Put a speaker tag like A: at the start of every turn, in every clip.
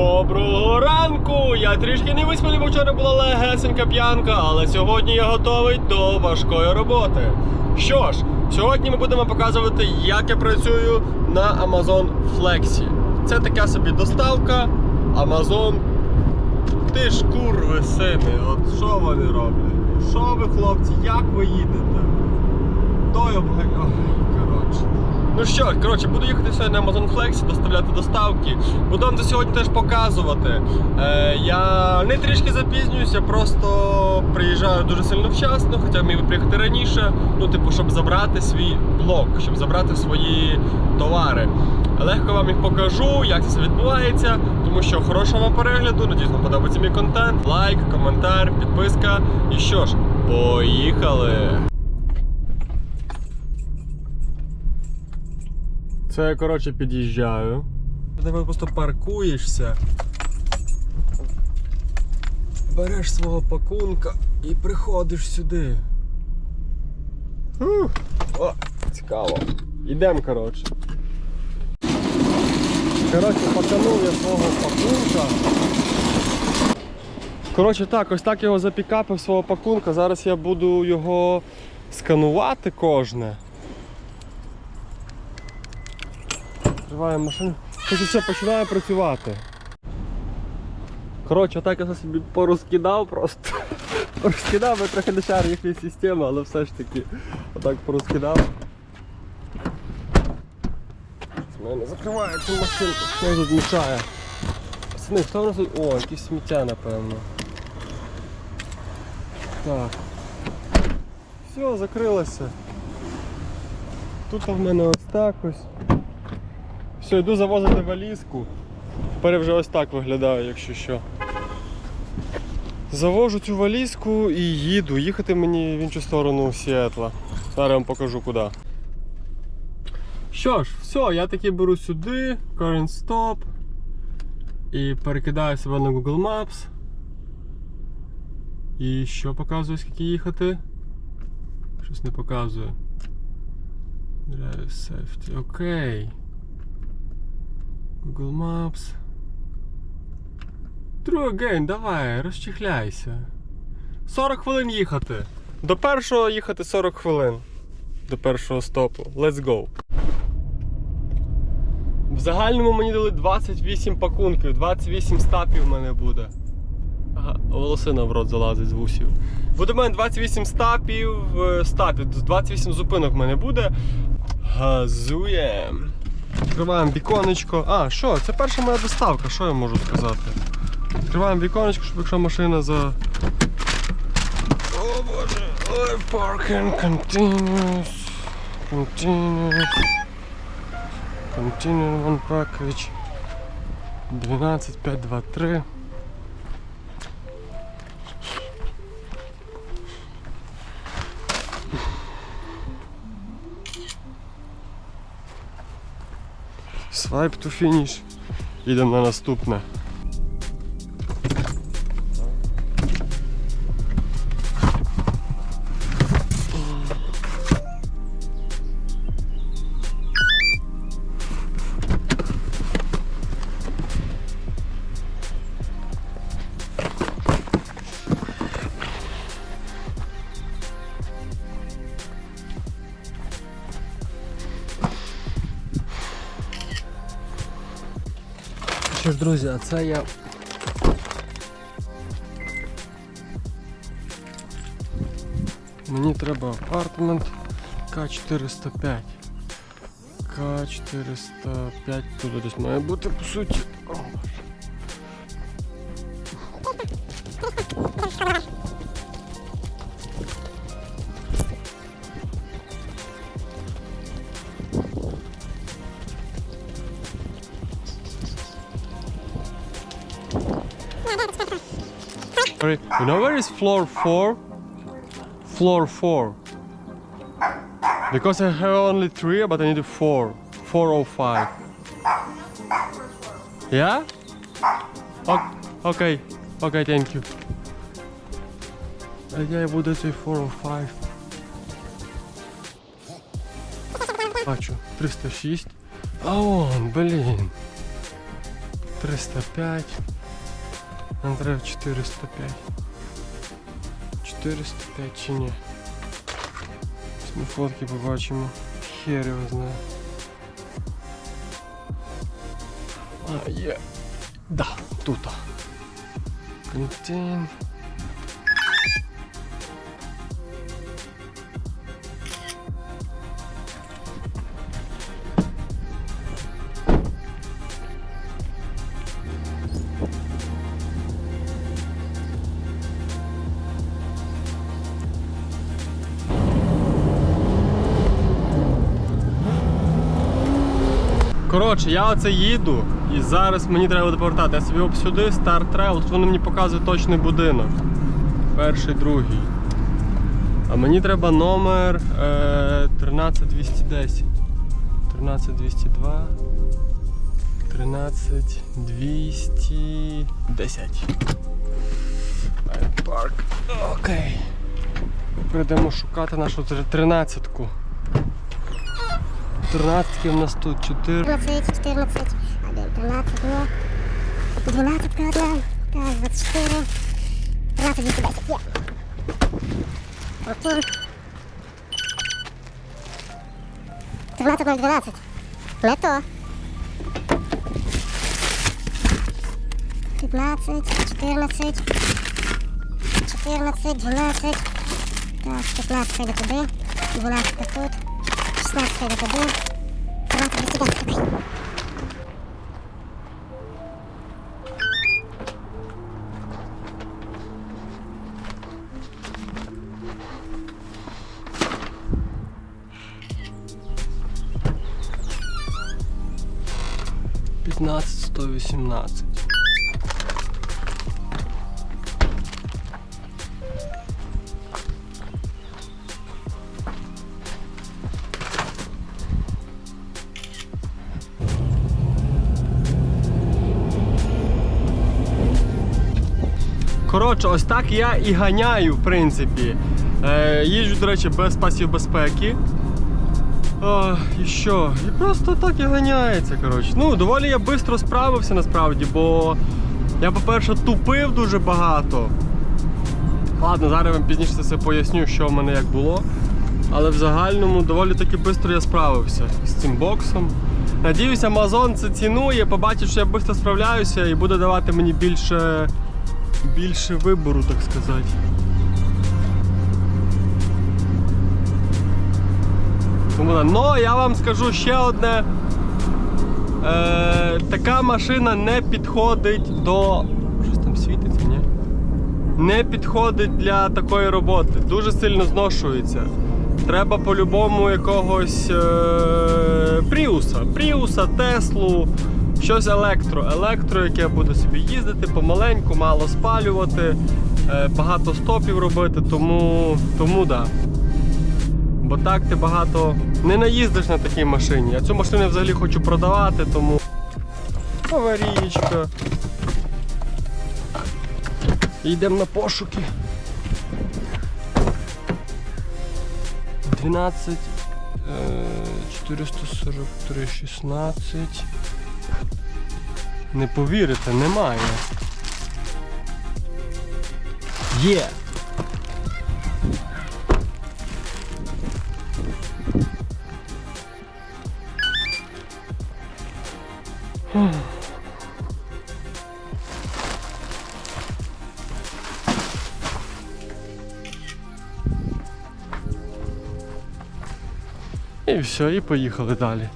A: Доброго ранку! Я трішки не виспаний, бо вчора була легесенька п'янка, але сьогодні я готовий до важкої роботи. Що ж, сьогодні ми будемо показувати, як я працюю на Amazon Flexi. Це така собі доставка Amazon. Ти ж курви сини, от що вони роблять? Що ви, хлопці, як ви їдете? Той обгай. Ну що коротше, буду їхати сьогодні на Amazon Flex, доставляти доставки. Буду вам це сьогодні теж показувати. Е, я не трішки запізнююся, просто приїжджаю дуже сильно вчасно, хоча міг би приїхати раніше. Ну, типу, щоб забрати свій блок, щоб забрати свої товари. Легко вам їх покажу, як це все відбувається, тому що хорошого вам перегляду, надіюсь, вам подобається мій контент. Лайк, коментар, підписка. І що ж, поїхали! Це я, коротше, під'їжджаю. Ти просто паркуєшся. Береш свого пакунка і приходиш сюди. О, цікаво. Ідемо, коротше. Коротше, паканув я свого пакунка. Коротше, так, ось так його запікапив свого пакунка. Зараз я буду його сканувати кожне. Відкриваємо машину. Хоч все починає працювати. Коротше, так я собі порозкидав просто. Порозкидав, я трохи не шарю їхньої системи, але все ж таки отак порозкидав. В мене закриває цю машинку, що тут мішає. Пацани, хто в нас? О, якісь сміття, напевно. Так. Все, закрилося. Тут в мене ось так ось. Все, йду завозити валізку. Тепер вже ось так виглядає, якщо що. Завожу цю валізку і їду. Їхати мені в іншу сторону Сіетла. Зараз вам покажу куди. Що ж, все, я таки беру сюди, current stop і перекидаю себе на Google Maps. І що показує, скільки їхати? Щось не показує. Drive safety. Окей. Google Maps. True again, давай, розчихляйся. 40 хвилин їхати. До першого їхати 40 хвилин. До першого стопу. Let's go. В загальному мені дали 28 пакунків, 28 стапів в мене буде. Ага, волосина в рот залазить з вусів. Буде в мене 28 стапів, е, стапів, 28 зупинок в мене буде. Газуємо. Відкриваємо віконечко. А, що? Це перша моя доставка, що я можу сказати? Відкриваємо віконечко, щоб якщо машина за. О боже! Ой, parking continuous. Continuous. Continue one package. 12, 5, 2, 3. Свайп to finish. Йдемо на наступне. Друзі, а це я. Мені треба апартмент К405. К405 тут десь має бути по суті. О, Боже. Sorry, you know where is floor 4? Floor 4. Because I have only 3, but I need a 4. 405. Yeah? O- okay. Okay, thank you. А я буду цей 405. Бачу, 306. А он, блін. 305. Нам треба 405. 405 чи ні? Ось Ми фотки побачимо. Хер його знає. А, є. Да, тут. Контейн. Коротше, я оце їду і зараз мені треба буде повертати. Я собі об сюди, старт тревел, тут вони мені показують точний будинок. Перший, другий. А мені треба номер е, 13210. 13202. 13210. Парк. Окей. Прийдемо шукати нашу 13-ку. 13 в нас тут 4.
B: 14, 14, 13, ну, 12 одна, так, 24, 13, 210, є. Окей. 13, 0, 12. Не то. 15, 14, 14, 12. Так, 15 йде туди, 12 тут, 16 йде туди, 13, 210 туди.
A: П'ятнадцять, сто вісімнадцять. Коротше, ось так я і ганяю, в принципі. Е, їжджу, до речі, без пасів безпеки. О, і що? І просто так і ганяється. коротше. Ну, доволі я швидко справився насправді, бо я, по-перше, тупив дуже багато. Ладно, зараз вам пізніше це все поясню, що в мене як було. Але в загальному доволі таки швидко я справився з цим боксом. Надіюся, Amazon це цінує, побачить, що я швидко справляюся і буде давати мені більше, більше вибору, так сказати. Но я вам скажу ще одне. Е, така машина не підходить до. Щось там світиться, ні? Не підходить для такої роботи. Дуже сильно зношується. Треба по-любому якогось е, Пріуса. Пріуса, Теслу, щось електро. Електро, яке буде собі їздити помаленьку, мало спалювати, е, багато стопів робити, тому, тому да. Бо так ти багато не наїздиш на такій машині. Я цю машину взагалі хочу продавати, тому. Аварієчка. Йдемо на пошуки. 12 е, 443 16. Не повірите, немає. Є! І все, і поїхали далі.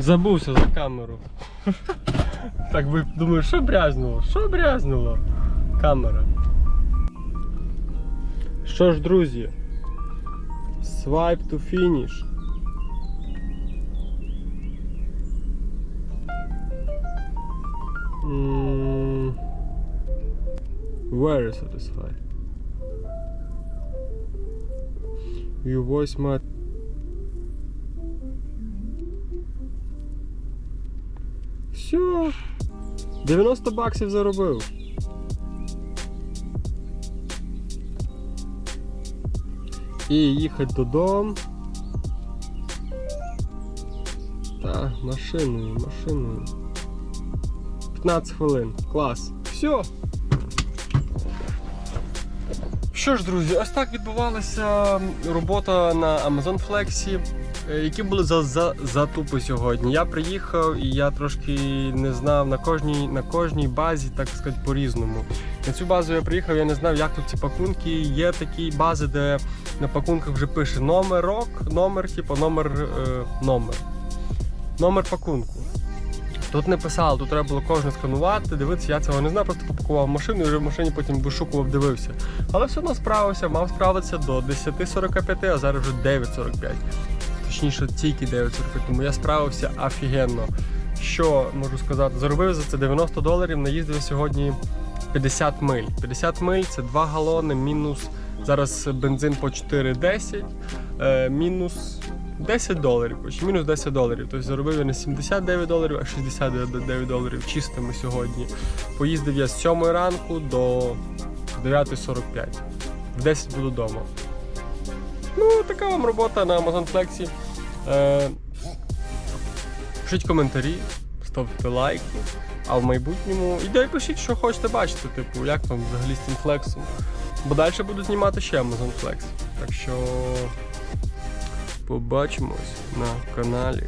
A: Забувся за камеру. Так ви думаю, що брязнуло? Що брязнуло? Камера. Що ж, друзі, Swipe to finish. Mm. Very satisfied. Your voice might Все. 90 баксів заробив. І їхати додому. Та, машиною, машиною. 15 хвилин. Клас. Все. Що ж, друзі, ось так відбувалася робота на Amazon Flex. Е, Які були за, за, затупи сьогодні? Я приїхав і я трошки не знав на кожній, на кожній базі, так сказати, по-різному. На цю базу я приїхав, я не знав, як тут ці пакунки. Є такі бази, де на пакунках вже пише номерок, номер, типу номер, е, номер. Номер пакунку. Тут не писало, тут треба було кожне сканувати, дивитися, я цього не знав, просто попакував машину і вже в машині потім вишукував, дивився. Але все одно справився, мав справитися до 10.45, а зараз вже 9.45. Точніше, тільки 9.45, тому я справився офігенно. Що можу сказати? Заробив за це 90 доларів, наїздив сьогодні 50 миль. 50 миль це 2 галони, мінус зараз бензин по 4,10, е, мінус 10 доларів, мінус 10 доларів. Тобто заробив я не 79 доларів, а 69 доларів чистими сьогодні. Поїздив я з 7 ранку до 9.45. В 10 буду вдома. Ну, така вам робота на Amazon Flex. Е, пишіть коментарі, ставте лайки. А в майбутньому І і пишіть, що хочете бачити, типу, як вам взагалі з цим флексом. Бо далі буду знімати ще Amazon Flex. Так що побачимось на каналі.